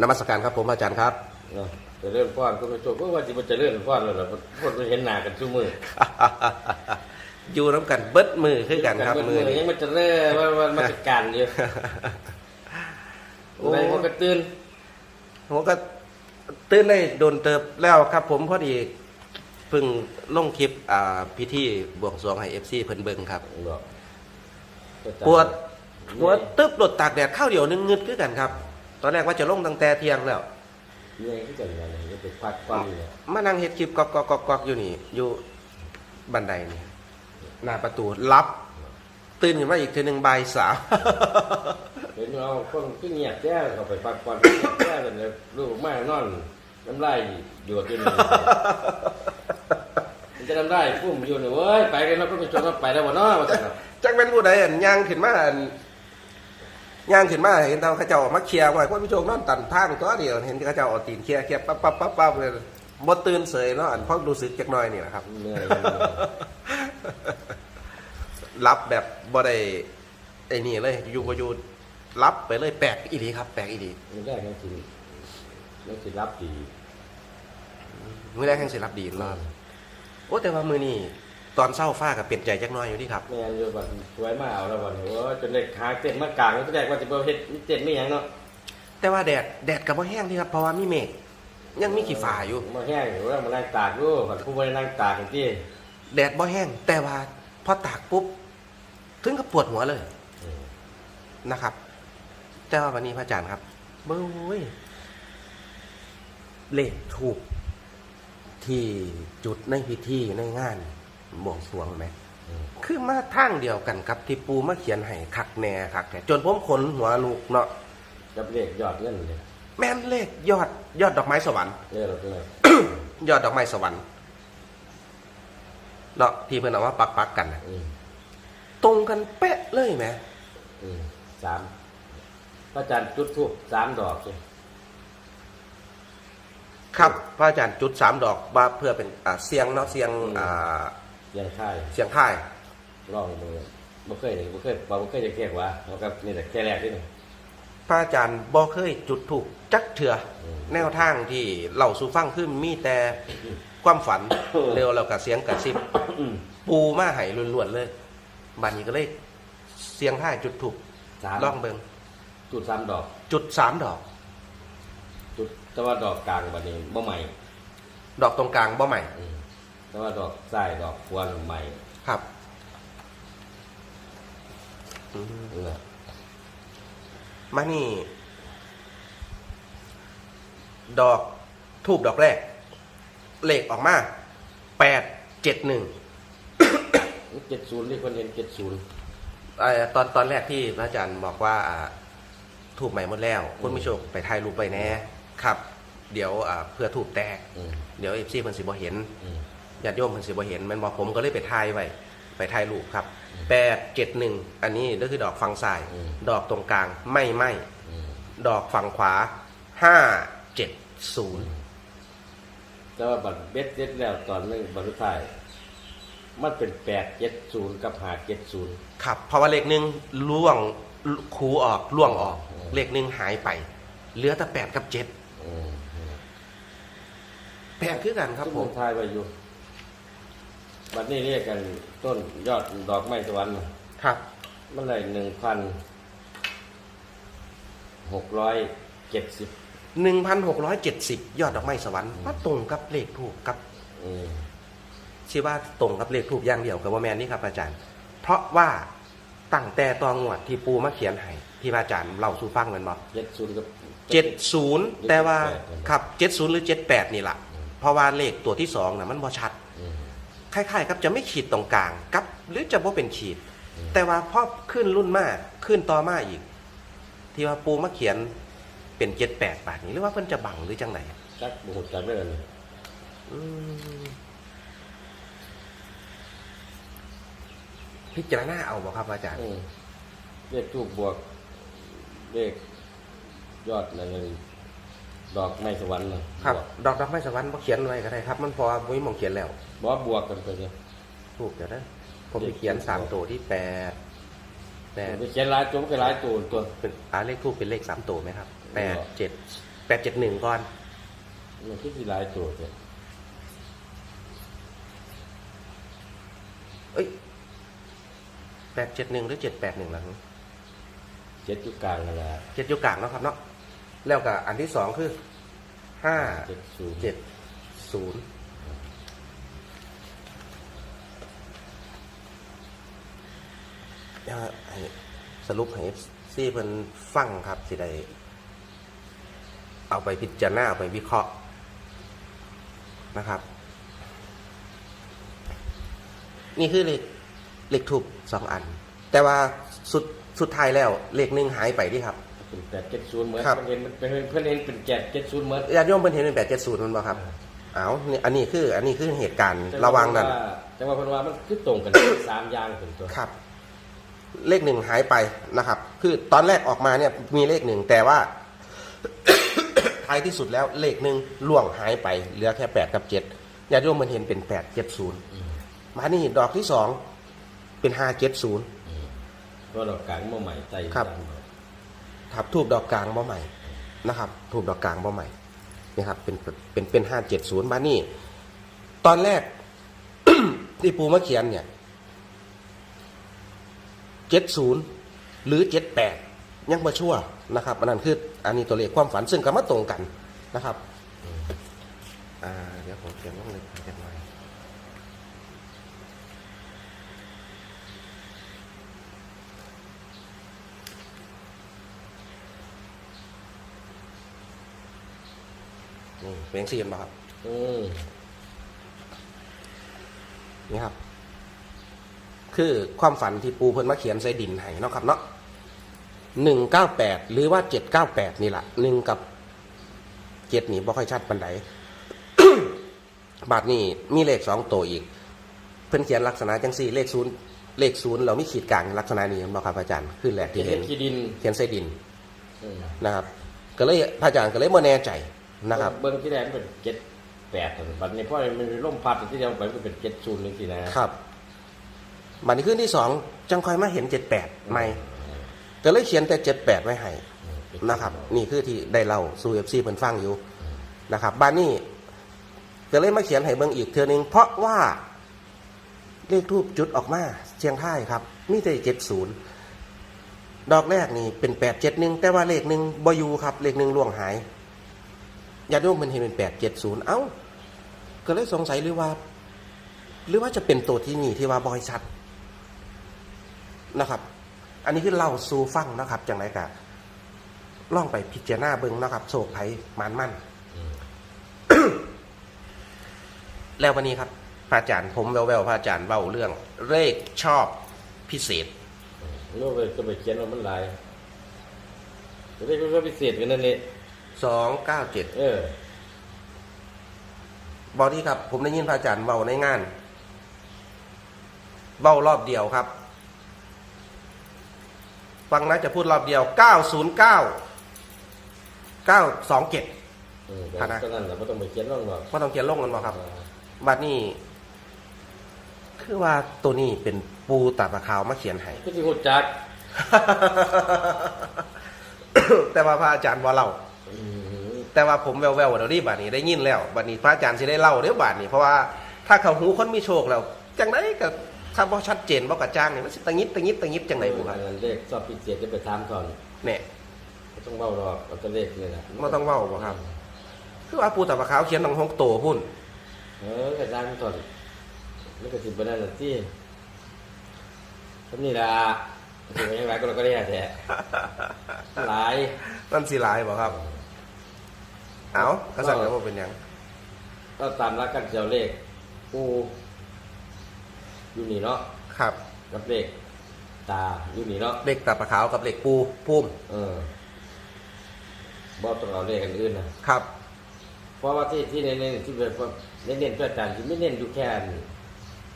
นมัสการครับผมอาจารย์ครับเนาะจะเลื่อนฟ้อนก็ไม่จบเพราะว่าจิมันจะเลื่อนฟ้อนแล้วล่ะคนมันเห็นหน้ากันชั่วมืออยู่น้ำกันเบิดมือคือกันครับมืมืออนี้ยังมันจะเลื่อนว่าว่ามันจะการอยู่โอ้อะไรมันก็ตื่นผมก็ตื่นได้โดนเติบแล้วครับ ผมพอดีเพิ่งลงคลิปอ่าพิธีบวงสรวงให้เอฟซีเพิ่นเบิ่งครับบอกปวดปวดตึ๊บหลดตากแดดข้าวเดียวนึงงึดคือกันครับ ตอนแรกว่าจะลงตั้งแต่เที่ยงแล้วเหนื่อยที่จะอะไรจะไปพักความอยู่เนี่ยมานั่งเฮ็ดคลิปกอกกอกกอกกอกอยู่นี่ อยู่บันไดนี่หน้าประตูรับ ตื่นขึ้นมาอีกทีหนึ่งบ่ายสามเห็นเอาคนขึ้นเงียบแจ้เขาไปพักความแจ้เลยเนี่ยลูกมากนอนน้ำลายหยวดอยู่นี่มันจะน้ำลายพุ่มอยู่เนี่ยเว้ยไปกันเราก็ไปจนเราไปแล้ววะเนาะว่าแต่ละจักเป็นผู้ใดอันย่างขึ้นมาอัน ย่างขึ้นมาเห็นทางเขาเจ้าออกมาเคลียร์ไว้คนผู้ชมนั่นตันทางตัวเดียวเห็นเขาเจ้าเอาตีนเคลียร์เคลียร์ปั๊บปั๊บปั๊บปั๊บเลยบ่ตื่นเสยเนาะอันเพราะรู้สึกจักหน่อยนี่แหละครับเหนื่อยรับแบบบ่ได้ไอ้นี่เลยอยู่ก็อยู่รับไปเลยแปลกอีหลีครับ แปลกอีหลีมันได้ทั้งสิแล้วสิรับดีมื้อแรกแห่งสิรับดีรอบโอ้แต่ว่ามื้อนี้ ตอนเช้าฟ้าก็เปลี่ยนใจจักหน่อยอยู่นี่ครับแม่นอยู่บัดสวยมาเอาแล้วบัดนี้ว่าจนเด็กขาเต็มมากลางก็แรกว่าจะบ่เฮ็ดเต็มไม่หยังเนาะแต่ว่าแดดแดดก็บ่แห้งนี่ครับเพราะว่ามีเมฆยังมีขี้ฟ้าอยู่มาแห้งอยู่ว่ามานั่งตากอยู่บัดผู้บ่ได้นั่งตากจังซี่แดดบ่แห้งแต่ว่าพอตากปุ๊บถึงกับปวดหัวเลยนะครับ แต่ว่าวันนี้พระอาจารย์ครับเบ้ยเลขถูกที่จุดในพิธีในงาน บวงสรวงไหมคือมาทางเดียวกันครับที่ปูมาเขียนให้คักแน่คักแน่จนผมขนหัวลูกเนาะกับเลขยอดเงินเลยแม่นเลขยอดยอดดอกไม้สวรรค์เรียกเราเป็นไงยอดดอกไม้สวรรค์เนาะที่เพิ่นเอามาปักปักๆกันน่ะอืมตรงกันเป๊ะเลยไหมอืมสามพระอาจารย์จุดธูปสามดอกสิครับพระอาจารย์จุดสามดอกมาเพื่อเป็นอ่าเสียงเนาะเสียงอ่า ยังค่ายเสียงท้ายลองมือบ่เคยเลยบ่เคยบ่เคยจะแก้ว่าเอากับนี่แหละแค่แรกนี่นี่พระอาจารย์บ่เคยจุดถูกจักเถื่ออมแนวทางที่เล่าสู่ฟังขึ้นมีแต่ความฝันเร็วแล้วกับเสียงกระซิบอืมปูมาให้ล้วนๆเลยบัดนี้ก็เลยเสียงท้ายจุดถูกสามลองเบิงจุดสามดอก จุดสามดอก จุดแต่ว่าดอกกลางบัดนี้บ่ใหม่ ดอกตรงกลางบ่ใหม่อืม แต่ว่าดอกซ้ายดอกควรใหม่ครับอืมเออมานี่ ดอกทูบดอกแรก เลขออกมาแปดเจ็ดหนึ่งเจ็ดศูนย์ที่คนเห็นเจ็ดศูนย์ ตอนตอนแรกที่พระอาจารย์บอกว่าอ่าทูบใหม่หมดแล้ว คุณผู้ชมไปถ่ายรูปไปแน่ครับ เดี๋ยวอ่าเพื่อทูบแตก อืมเดี๋ยวเอฟซีเพิ่นสิบ่เห็น อืม ญาติโยมเพิ่นสิบ่เห็นแมันบอกผมก็เลยไปถ่ายไว้ไปถ่ายรูปครับแปดเจ็ดหนึ่งอันนี้ก็คือดอกฝั่งซ้ายดอกตรงกลางไม่ไหมอืมดอกฝั่งขวาห้าเจ็ดศูนย์แต่ว่าบัตรเบ็ดเจ็ดแล้วตอนนึงบัตรสุดท้ายมันเป็นแปดเจ็ดศูนย์กับหาเจ็ดศูนย์ ครับเพราะว่าเลขหนึ่งล่วงคูออกล่วงออก อืม เลขหนึ่งหายไป เหลือแต่แปดกับเจ็ดอืมแปดคือกันครับซึ่งผผมมทายไปอยู่ บัดนี้เรียกกันต้นยอดดอกไม้สวรรค์น่ะครับ มันเลยหนึ่งพันหกร้อยเจ็ดสิบหนึ่งพันหกร้อยเจ็ดสิบยอดดอกไม้สวรรค์ว่าตรงกับเลขถูกกับอืมชื่อว่าตรงกับเลขถูกอย่างเดียวกับว่าแมนนี่ครับอาจารย์ เพราะว่าตั้งแต่ตองวดที่ปูมาเขียนให้ที่พระอาจารย์เล่าสู่ฟังกันบอกเจ็ดศูนย์กับ เจ็ดศูนย์แต่ว่า78ครับเจ็ดศูนย์หรือเจ็ดแปดนี่แหละเพราะว่าเลขตัวที่สองนะมันบ่ชัดอืม คล้ายๆครับจะไม่ขีดตรงกลางกับ หรือจะบ่เป็นขีดอืมแต่ว่าพอขึ้นรุ่นมากขึ้นต่อมาอีก ที่ว่าปูมาเขียนเป็นเจ็ดแปดบาทนี้หรือว่าเพิ่นจะบังหรือจังไหนจักบุหุจักได้เลยอืมพิจารณาเอาบ่ครับอาจารย์อืมเลขทูบบวกเลขยอดนั่นเลย ดอกไม้สวรรค์น่ะครับวกดอกดอกไม้สวรรค์บ่เขียนไว้ก็ได้ครับ มันพอบ่มีหมองเขียนแล้วบอบวกกันไปเลยถูกเดี๋ยวนะผมไปเขียนสามตัวที่แปดแปดไปเขียนหลายตัวมันก็หลายตัวตัวเป็นอาเลขทูปเป็นเลขสามตัวไหมครับแปดอ๋อเจ็ดแปดเจ็ดหนึ่งก่อนมันคือสิหลายตัวเนี่ยเอ้ยแปดเจ็ดหนึ่งหรือเจ็ดแปดหนึ่งหลังเจ็ดอยู่กลางนั่นแหละเจ็ดอยู่กลางเนาะครับเนาะ แล้วก็อันที่สองคือห้าเจ็ดศูนย์เจ็ดศูนย์เดี๋ยวให้สรุปให้ซี่เพิ่นฟังครับสิได้เอาไปพิจารณาเอาไปวิเคราะห์นะครับ นี่คือเลขเลขถูกสองอัน แต่ว่าสุดสุดท้ายแล้วเลขหนึ่งหายไปดิครับ เป็นแปดเจ็ดศูนย์เหมือนครับ เพื่อนเห็นมันเป็นเพื่อนเห็นเป็นแปดเจ็ดศูนย์เหมือนญาติโยมเพิ่นเห็นเป็นแปดเจ็ดศูนย์มันบ่ครับเอานี่อันนี้คืออันนี้คือเหตุการณ์ระหวังนั้นจังหวะเพันว่ามันคือตรงกัน สามอย่างเป็นตัวครับ เลขหนึ่งหายไปนะครับ คือตอนแรกออกมาเนี่ยมีเลขหนึ่งแต่ว่า ท้ายที่สุดแล้วเลขหนึ่งล่วงหายไปเหลือแค่แปดกับเจ็ดญาติโยมมันเห็นเป็นแปดเจ็ดศูนย์อืมมานี่ดอกที่สองเป็นห้าเจ็ดศูนย์อืมเพราะเรากลางเมื่อใหม่ใจครับจำเอา ทับทูบดอกกลางบ่ใหม่นะครับ ทูบดอกกลางบ่ใหม่นี่ครับเป็นเป็นเป็นห้าเจ็ดศูนย์มานี่ ตอนแรก ที่ปูมาเขียนเนี่ยเจ็ดศูนย์หรือเจ็ดแปดยังมาชั่วนะครับอันนั้นคืออันนี้ตัวเลขความฝันซึ่งก็มาตรงกันนะครับอ่าเดี๋ยวผมเขียนลงเลยกันหน่อย นี่เป็นสี่เห็นป่ะครับอืมนี่ครับ คือความฝันที่ปูเพิ่นมาเขียนใส่ดินให้เนาะครับเนาะหนึ่งเก้าแปดหรือว่าเจ็ดเก้าแปดนี่แหละหนึ่งกับเจ็ดนี่บ่ค่อยชัดปันไดบาทนี่มีเลขสองตัวอีก เพิ่นเขียนลักษณะจังสี่ เลขศูนย์เลขศูนย์เรามีขีดกลางลักษณะนี้เห็นบ่ครับอาจารย์คือแหลกที่เห็เห็นนขี้ดินเขียนใส่ดินอืมนะครับ ก็เลยพระอาจารย์ก็เลยบ่แน่ใจ นะครับ เบิ้งที่แรกมันเป็นเจ็ดแปดบัดนี้เพราะมันมีล่มพัดที่เดียวไปมันเป็นเจ็ดศูนย์นึงสินะครับ บัดนี้ขึ้นที่สองจังค่อยมาเห็นเจ็ดแปดใหม่ก็เลยเขียนแต่เจ็ดแปดไว้ให้อืมนะครับ นี่คือที่ได้เล่าสู่เอฟซีเพิ่นฟังอยู่นะครับบ้านนี้ก็เลยมาเขียนให้เบิ่งอีกเทื่อนึงเพราะว่าเลขทูบจุดออกมาเชียงท่ายครับมีแต่เจ็ดศูนย์ดอกแรกนี่เป็นแปดเจ็ดหนึ่งแต่ว่าเลขหนึ่งบอยูครับ เลขหนึ่งล่วงหาย ญาติโยมมันเห็นเป็นแปดเจ็ดศูนย์เอ้า ก็เลยสงสัยหรือว่า หรือว่าจะเป็นตัวที่นี่ที่ว่าบอยชัดนะครับ อันนี้คือเล่าสู่ฟังนะครับจังไรกะล่องไปพิจารณาเบิ่งนะครับโศกไผ่มานมั่น แล้ววันนี้ครับพระอาจารย์ผมแววๆพระอาจารย์เบ้าเรื่อง เลขชอบพิเศษโน้ตไปก็ไปเขียนว่ามันลายจะได้ก็พิเศษกันนั่นนี่ สองเก้าเจ็ดเออบอกที่ครับ ผมได้ยินพระอาจารย์เบ้าในงานเบ้ารอบเดียวครับ ฟังนะจะพูดรอบเดียวเก้าศูนย์เก้าเก้าสองเจ็ดอืมฐานะก็นั่นแหละไม่ต้องไปเขียนร่องหรอกว่าต้องเขียนลงกันบ่ครับบัดนี้ คือว่าตัวนี้เป็นปูตาปลาขาวมาเขียนให้ก็ที่หูจักแต่ว่าพระอาจารย์ว่าเล่าอืม แต่ว่าผมแววๆเดี๋ยวนี้บัดนี้ได้ยินแล้วบัดนี้พระอาจารย์สิได้เล่าเดี๋ยวบัดนี้เพราะว่าถ้าเขาหูคนมีโชคแล้วจังไดก็ถ้าบ่ชัดเจนบ่กระจ่างนี่มันสิตะงิดตะงิดตะงิดจังไดบุครับอันนั้นเลขชอบพิเศษจะไปถามก่อนเนี่ยไม่ต้องเบ้าหรอกเอาแต่เลขนี่แหละบ่ต้องเว้าบ่ครับ คือว่าปูตาปลาขาวเขียนตั้งหกโตพุ่นเออกระด้างก่อนไม่กระสิบไปนั่นแหละที่ทำนี่ละถึงยังไงก็เราก็ได้แท้หลายนั่นสิหลายบ่ครับ เอ้าก็สั่งแล้วบ่เป็นหยังก็ตามรักกันเจ้าเลขกูอยู่นี่เนาะครับกับเลขตาอยู่นี่เนาะเด็กตาปลาขาวกับเด็กปูพุ่มเออบ่ต้องเอาเลขอันอื่นนะครับ เพราะว่าที่ที่เน้นๆที่แบบว่าเน้นๆเพื่ออาจารย์ที่ไม่เน้นอยู่แค่นี้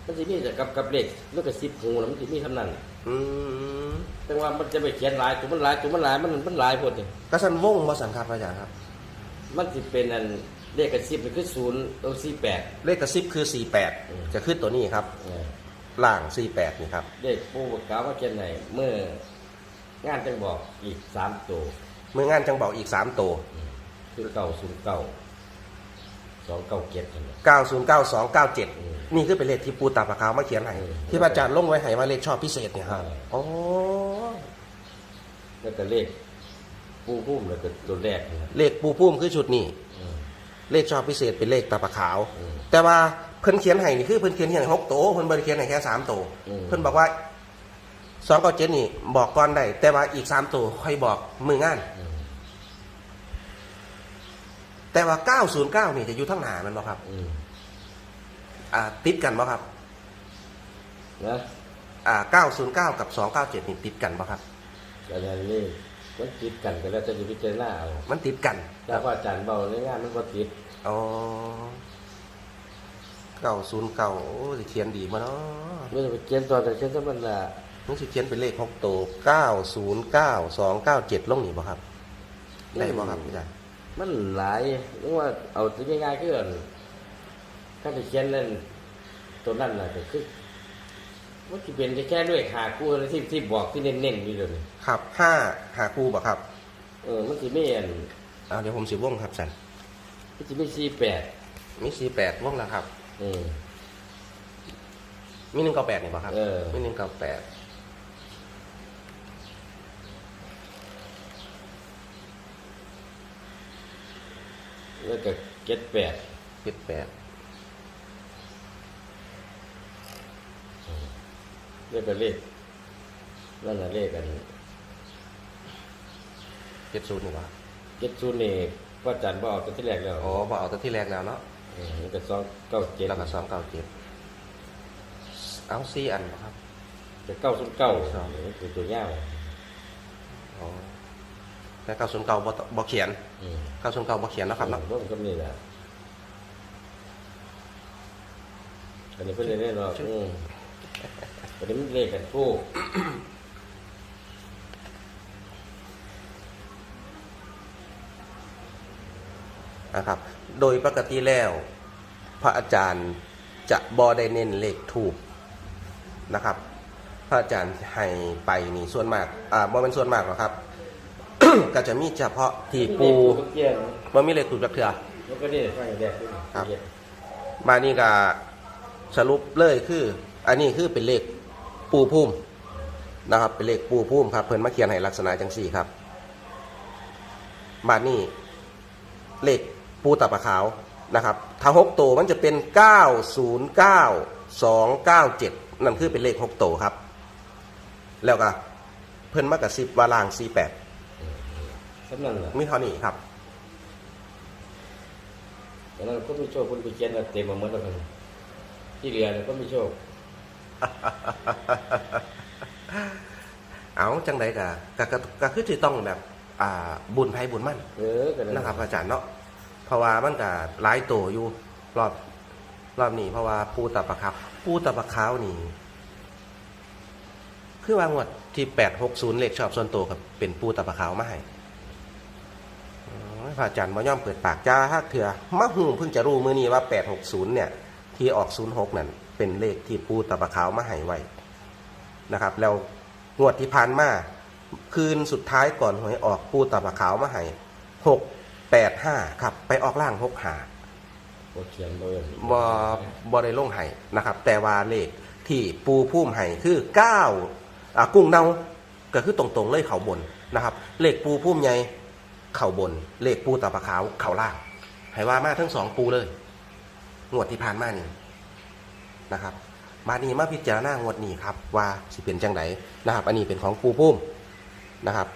มันจะมีแต่กับกับเลขแล้วก็สิบหูแล้วมันจะมีเท่านั้นอืมแต่ว่ามันจะไปเขียนหลายตัวมันหลายตัวมันหลายมันมันหลายพดนี่ก็สั่นวงบ่สั่นครับอาจารย์ครับ มันจะเป็นอันเลขกับสิบมันคือศูนย์เอาสี่แปด เลขกระซิบคือ อืม 48 จะขึ้นตัวนี้ครับล่าง 48 นี่ครับ เลขปูบอกกล่าวว่าเขียนไหนเมื่องานจังบอกอีกสามตัวเมื่องานจังบอกอีก 3 ตัว คือเก้าศูนย์เก้าสองเก้าเจ็ดนั่นแหละ 909อืม297 นี่คือเป็นเลขที่ปูตาปากขาวมาเขียนให้ อืมที่พระอาจารย์ลงไว้ให้ว่าเลขชอบพิเศษเนี่ยครับใช่อ๋อ แล้วก็เลข ปูพุ่มแล้วก็ตัวแรกนะครับเลขปูพุ่มคือชุดนี้ อืม เลขชอบพิเศษเป็นเลขตาปากขาว อืมแต่ว่าเพิ่นเขียนให้นี่คือเพิ่นเขียนให้หกโตวเพิ่นบ่ได้เขียนให้แค่สามโตวอืม เพิ่นบอกว่าสองเก้าเจ็ดนี่ บอกก่อนได้แต่ว่าอีกสามตัวค่อยบอกมืองาน อืมแต่ว่าเก้าศูนย์เก้านี่จะอยู่ทั้งหนาแมันบ่ครับ อืมอ่าติดกันบ่ครับ นะอ่าเก้าศูนย์เก้ากับสองเก้าเจ็ดนี่ติดกันบ่ครับ อาจารย์นี่ มันติดกันก็แล้วจะอยู่พิจารณาเอามันติดกันถ้าว่าอาจารย์เบาในงานมันก็ติดอ๋อเก้าศูนย์เก้าโอ้สิเขียนดีมาเนาะไม่ต้องไปเขียนตัวแต่เขียนตัวมันละมันสิเขียนเป็นเลขหกตัวเก้าศูนย์เก้าสองเก้าเจ็ดลงนี่บ่ครับ ได้บ่ครับอาจารย์มันหลายเรียกว่าเอาตัวง่ายๆคืออันถ้าไปเขียนนั่นตัวนั่นน่ะก็คือ มันจะเป็นแค่ด้วยขาคู่ที่ที่บอกที่เน้นๆนี่เลยครับห้าหาครูบ่ครับ เออมันจะไม่อันเอาเดี๋ยวผมสิวงครับสันมันจะไม่สี่แปดมีสี่แปดวงแล้วครับ เออ มีหนึ่งเก้าแปดนี่บ่ครับเออ มีหนึ่งเก้าแปดแล้วก็เจ็ดแปดเจ็ดแปด แล้วก็เลขนั่นน่ะเลขกันเจ็ดศูนย์นี่บ่เจ็ดศูนย์นี่ว่าอาจารย์บอกตัวที่แรกแล้วอ๋อบ่เอาแต่ที่แรกแล้วเนาะเออแล้วก็สองเก้าเจ็ดแล้วก็สองเก้าเจ็ดเอาสี่อันบ่ครับ จะเก้าศูนย์เก้าสอง คือตัวยาวอ๋อแต่เก้าศูนย์เก้าบ่ตบ่เขียนอืมเก้าศูนย์เก้าบ่เขียนเนาะครับเนาะร่วมก็มีแหละอันนี้เพิ่นเรียนได้หรอกอืม อันนี้มันเลขกันคู่นะครับ โดยปกติแล้ว พระอาจารย์จะบ่ได้เน้นเลขถูกนะครับ พระอาจารย์ให้ไปนี่ส่วนมาก อ่าบ่เป็นส่วนมากหรอกครับ ก็จะมีเฉพาะที่ปูทุกเยี่ยมบ่มีเลขถูกจักเทื่อแล้วก็นี่ฟังอย่างแรกขึ้นครับเยี่ยมมานี่ก็สรุปเลยคือ อันนี้คือเป็นเลข ปูพุ่มนะครับ เป็นเลขปูพุ่มครับ เพิ่นมาเขียนให้ลักษณะจังสี่ครับมานี่เลขปูตับปะขาวนะครับถ้าหกตัวมันจะเป็นเก้าศูนย์เก้าสองเก้าเจ็ดนั่นคือเป็นเลขหกตัวครับ แล้วก็เพิ่นมากระซิบว่าล่างสี่แปดสำนั่นแหละมีเท่านี้ครับแต่นั้นก็มีโชคคนไปเขียนเอาเต็มมาหมดแล้วกันที่เหลือเนี่ยก็มีโชค เอาจังใดกะกะกะกะคือที่ต้องแบบอ่าบุญไพ่บุญมั่นเออกันนะครับอาจารย์เนาะเพราะว่ามันก็หลายตัวอยู่รอบรอบนี้เพราะว่าปูตะปะขาวปูตะปะขาวนี่คือว่างวดที่แปดหกศูนย์เลขชอบส่วนตัวกับเป็นปูตะปะขาวมาให้อ๋อพระอาจารย์มาย่อมเปิดปากจ้าฮักเถื่อมะฮูเพิ่งจะรู้มือนี้ว่าแปดหกศูนย์เนี่ย ที่ออกศูนย์หกนั่น เป็นเลขที่ปูตะปะขาวมาให้ไว้นะครับ แล้วงวดที่ผ่านมาคืนสุดท้ายก่อนหวยออกปูตะปะขาวมาให้หกแปดห้าครับ ไปออกล่างหกหาบ่เขียนบ่เอิ้นบอบอได้ลงไห้นะครับ แต่ว่าเลขที่ปูพุ่มไห้คือเก้าอ่ากุ้งเน่าก็คือตรงๆเลยเขาบนนะครับ เลขปูพุ่มใหญ่เข่าบน เลขปูตาปะขาวเข่าล่างให้ว่ามาทั้งสองปูเลยงวดที่ผ่านมานี่ นะครับมานี้มาพิจารณางวดนี้ครับว่าสิเป็นจังไดนะครับอันนี้เป็นของปูพุ่มนะครับ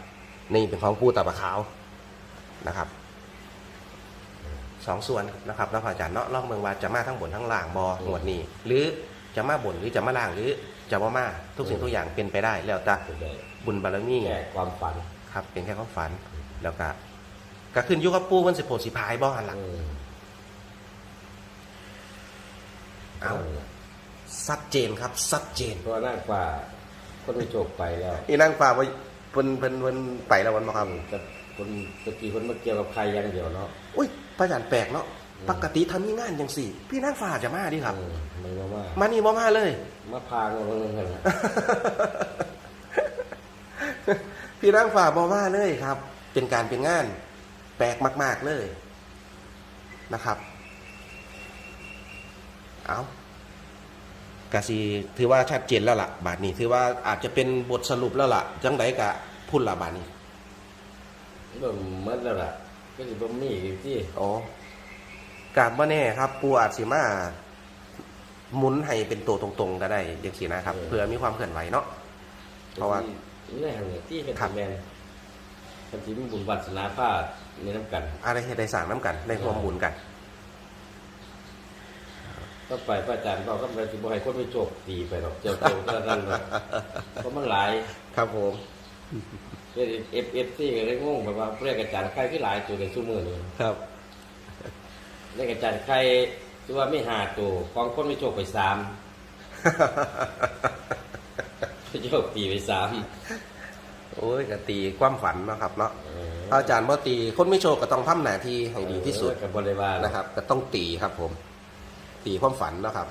นี่เป็นของปูตาปะขาวนะครับสองส่วนนะครับแล้วพระอาจารย์เนาะลองเมืองว่าจะมาทั้งบนทั้งล่างบอหมวดนี้ หรือจะมาบนหรือจะมาล่างหรือจะว่ามาทุกสิ่งทุกอย่างเป็นไปได้ แล้วแต่เป็นได้บุญบารมีแค่ความฝันครับ เป็นแค่ความฝันแล้วก็ก็ขึ้นอยุกับปูมันสิโผสิพายบ่หันหลังอืมเอา ชัดเจนครับชัดเจนเพราะว่านั่งกว่าคนมีโชคไปแล้วอีนั่งฟ้าว่าเพิ่นเพิ่นเพิ่นไปแล้ววันบ่ครับ แต่คนตะกี้คนมาเกี่ยวกับใครอย่างเดียวเนาะ อุ้ยพระอาจารย์แปลกเนาะอืมปกติทำมีงานจังสี่ พี่นั่งฟ้าจะมาดิครับอืมมันว่าว่ามานี่บ่มาเลย มาพางมาเรื่องนั้นน่ะพี่นั่งฝ่าบอว่าเลยครับ เป็นการเป็นงาน แปลกมาก ๆเลยนะครับ เอา กะสีถือว่าชัดเจนแล้วล่ะ บาทนี้ ถือว่าอาจจะเป็นบทสรุปแล้วล่ะจังไดกะพูดละบาทนี้เบิ่มหมดแล้วล่ะก็สิบ่มีอีกที่อ๋อกาบว่าแน่ครับปูอาจสิมาหมุนให้เป็นตัวตรงๆก็ได้อย่างสีนะครับเพื่อมีความเคลื่อนไหวเนาะ เพราะว่านี่แหละเนี่ยที่เป็นครับ แมนกันที่มีบุญวัฒนาภาพในน้ำกัน อะไรให้ได้สั่งน้ำกันได้ร่วมบุญกัน ก็ไปพระอาจารย์บอกก็ไปสิบ่ให้คนไปโจกตีไปหรอกเจ้าเจ้าก็นั่นหรอกเพราะมันหลายครับผมเอฟเอฟซีก็เลยงงแบบว่าเรียกอาจารย์ใครที่หลายตัวในซุ้มือนี่ครับเรียกอาจารย์ใครที่ว่าไม่หาตัวของคนไม่โจกไปสามไปโจกตีไปสามโอ้ยกตีความฝันเนาะครับเนาะเอออาจารย์บ่ตีคนไม่โชว์ก็ต้องทำหน้าที่ให้ดีที่สุดเออกับบริวารนะครับ ก็ต้องตีครับผม ตีความฝันเนาะครับ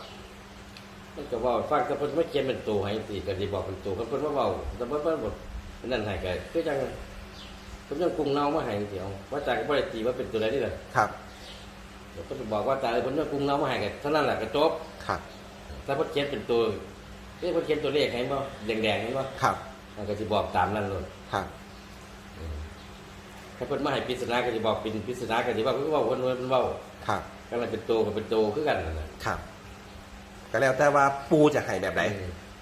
มันก็ว่าฟังแต่เพิ่นไม่เขียนเป็นตัวให้ตีก็สิบอกเป็นตัวเพิ่นเพิ่นว่าเว้าแต่เพิ่นเพิ่นบ่นั่นให้ก็คือจังเพิ่นยังกรุงเนามาให้เดียวว่าอาจารย์ก็บ่ได้ตีว่าเป็นตัวใดนี่แหละครับเพิ่นบอกว่าอาจารย์เพิ่นยังกรุงเนามาให้ก็เท่านั้นแหละก็จบครับ ถ้าเพิ่นเขียนเป็นตัวนี่เพิ่นเขียนตัวเลขให้บ่แดงๆให้บ่ครับ มันก็สิบอกตามนั้นเลยครับ ถ้าเพิ่นมาให้ปริศนาก็สิบอกเป็นปริศนาก็สิว่าเพิ่นเว้าเพิ่นเว้าเพิ่นเว้าครับ ก็เลยเป็นตัวก็เป็นตัวคือกันนั่นน่ะครับ ก็แล้วแต่ว่าปูจะให้แบบไหน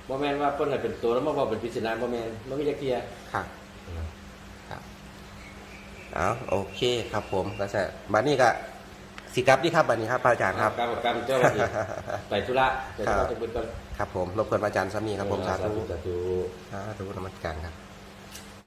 บ่แม่นว่าเพิ่นให้เป็นตัวแล้วมาเว้าเป็นปริศนาบ่แม่นบ่มีจักเที่ยครับครับ เอาโอเคครับผมก็จะบัดนี้ก็สิครับนี่ครับบัดนี้ครับพระอาจารย์ครับ กรรมกรรมเจ้าหน้าที่ไปธุระไปธุระจะเพิ่นก่อนครับผมรบกวนพระอาจารย์สามีครับผมสาธุสาธุ สาธุนมัสการครับ